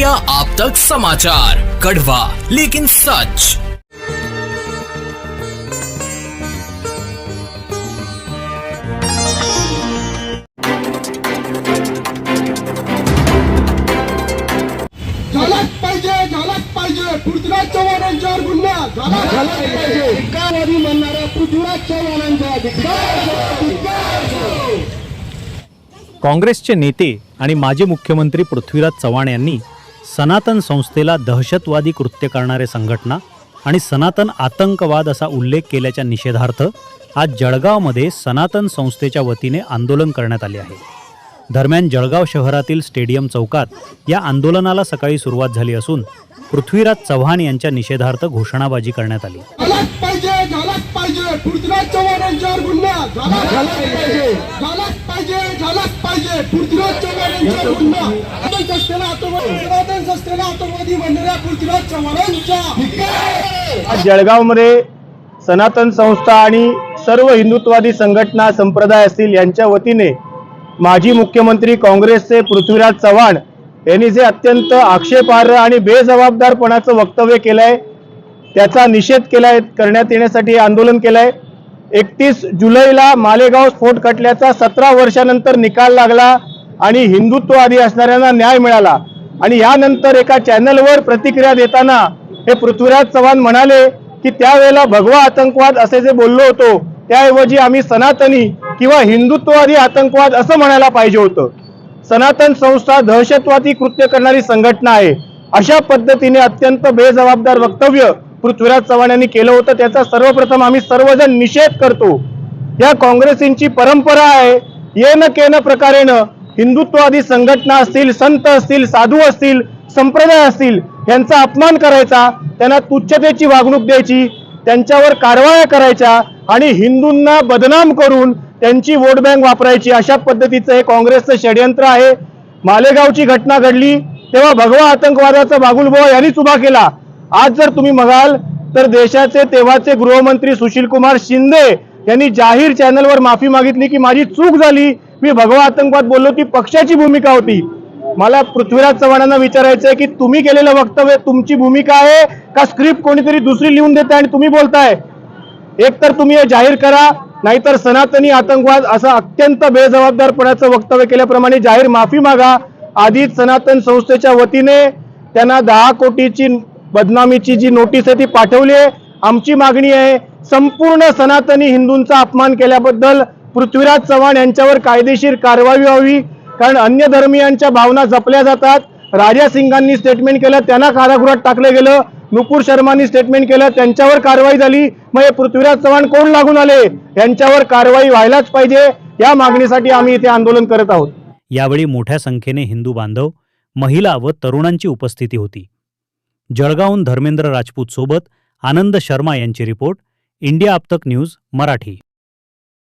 India आप तक समाचार कड़वा लेकिन सच। पृथ्वीराज चव्हाणांच्यावर गुन्हा झाला. पाहिजे. म्हणणाऱ्या पृथ्वीराज चव्हाणांचा. काँग्रेसचे नेते आणि माजी मुख्यमंत्री पृथ्वीराज चव्हाण यांनी सनातन संस्थेला दहशतवादी कृत्य करणारे संघटना आणि सनातन आतंकवाद असा उल्लेख केल्याच्या निषेधार्थ आज जळगावमध्ये सनातन संस्थेच्या वतीने आंदोलन करण्यात आले आहे. दरम्यान जळगाव शहरातील स्टेडियम चौकात या आंदोलनाला सकाळी सुरुवात झाली असून पृथ्वीराज चव्हाण यांच्या निषेधार्थ घोषणाबाजी करण्यात आली. पाहिजे पाहिजे. पृथ्वीराज चव्हाणांच्यावर गुन्हा सनातन संस्थेला आतंकवादी सनातन आतंकवादी म्हणणाऱ्या पृथ्वीराज चव्हाणांच्या जळगावमध्ये सनातन संस्था आणि सर्व हिंदुत्वादी संघटना संप्रदाय असतील यांच्या वतीने माजी मुख्यमंत्री काँग्रेसचे पृथ्वीराज चव्हाण यांनी जे अत्यंत आक्षेपार्ह आणि बेजबाबदारपणाचं वक्तव्य केलंय त्याचा निषेध केलाय करण्यात येण्यासाठी आंदोलन आंदोलन केलंय. एकतीस जुलैला मालेगाव स्फोट खटल्याचा सतरा वर्षानंतर निकाल लागला आणि हिंदुत्ववादी असणाऱ्यांना न्याय मिळाला. आणि यानंतर एका चॅनलवर प्रतिक्रिया देताना हे पृथ्वीराज चव्हाण म्हणाले की त्यावेळेला भगवा आतंकवाद असे जे बोललो होतो त्याऐवजी आम्ही सनातनी किंवा हिंदुत्ववादी आतंकवाद असं म्हणायला पाहिजे होतं. सनातन संस्था दहशतवादी कृत्य करणारी संघटना आहे. अशा पद्धतीने अत्यंत बेजबाबदार वक्तव्य पृथ्वीराज चव्हाण यांनी केलं होतं त्याचा सर्वप्रथम आम्ही सर्वजण निषेध करतो. या काँग्रेसींची परंपरा आहे येन केन प्रकारेनं हिंदुत्ववादी संघटना असतील संत असतील साधू असतील संप्रदाय असतील यांचा अपमान करायचा त्यांना तुच्छतेची वागणूक द्यायची त्यांच्यावर कारवाया करायच्या आणि हिंदूंना बदनाम करून त्यांची वोट बँक वापरायची अशा पद्धतीचं हे काँग्रेसचं षडयंत्र आहे. मालेगावची घटना घडली तेव्हा भगवा आतंकवादाचा बागुलबुवा यांनीच उभा केला. आज जर तुम्ही बघाल तर देशाचे तेव्हाचे गृहमंत्री सुशील कुमार शिंदे यांनी जाहीर चॅनलवर माफी मागितली की माझी चूक झाली. मी भगवा आतंकवाद बोललो ती पक्षाची भूमिका होती. मला पृथ्वीराज चव्हाणांना विचारायचं आहे की तुम्ही केलेलं वक्तव्य तुमची भूमिका आहे का स्क्रिप्ट कोणीतरी दुसरी लिहून देते आणि तुम्ही बोलताय? एक तर तुम्ही हे जाहीर करा नाहीतर सनातनी आतंकवाद असं अत्यंत बेजबाबदारपणाचं वक्तव्य केल्याप्रमाणे जाहीर माफी मागा. आधीच सनातन संस्थेच्या वतीने त्यांना दहा कोटीची बदनामीची जी नोटीस आहे ती पाठवली आहे. आमची मागणी आहे संपूर्ण सनातनी हिंदूंचा अपमान केल्याबद्दल पृथ्वीराज चव्हाण यांच्यावर कायदेशीर कारवाई व्हावी कारण अन्य धर्मीयांच्या भावना जपल्या जातात. राजा सिंगांनी स्टेटमेंट केलं त्यांना कारागृहात टाकलं गेलं. नुपूर शर्मांनी स्टेटमेंट केलं त्यांच्यावर कारवाई झाली. मग हे पृथ्वीराज चव्हाण कोण लागून आले? यांच्यावर कारवाई व्हायलाच पाहिजे. या मागणीसाठी आम्ही इथे आंदोलन करत आहोत. यावेळी मोठ्या संख्येने हिंदू बांधव महिला व तरुणांची उपस्थिती होती. जळगावहून धर्मेंद्र राजपूत सोबत आनंद शर्मा यांची रिपोर्ट इंडिया आपतक न्यूज मराठी.